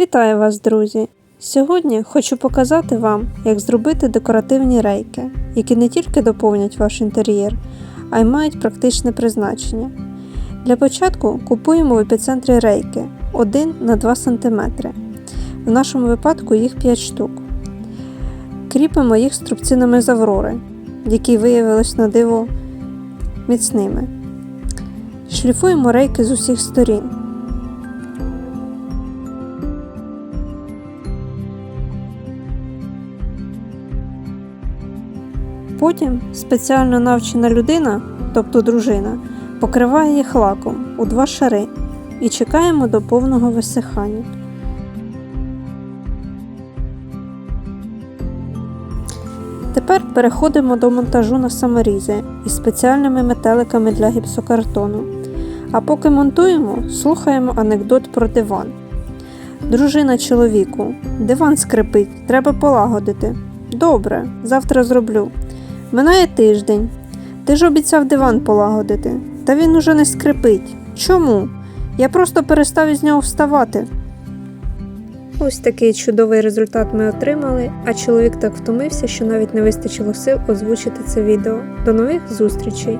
Вітаю вас, друзі! Сьогодні хочу показати вам, як зробити декоративні рейки, які не тільки доповнять ваш інтер'єр, а й мають практичне призначення. Для початку купуємо в епіцентрі рейки 1 на 2 см. В нашому випадку їх 5 штук. Кріпимо їх струбцинами з аврори, які виявились на диво міцними. Шліфуємо рейки з усіх сторін. Потім спеціально навчена людина, тобто дружина, покриває їх лаком у два шари і чекаємо до повного висихання. Тепер переходимо до монтажу на саморізи із спеціальними метеликами для гіпсокартону. А поки монтуємо, слухаємо анекдот про диван. Дружина чоловіку, диван скрипить, треба полагодити. Добре, завтра зроблю. Минає тиждень. Ти ж обіцяв диван полагодити. Та він уже не скрипить. Чому? Я просто перестав із нього вставати. Ось такий чудовий результат ми отримали, а чоловік так втомився, що навіть не вистачило сил озвучити це відео. До нових зустрічей!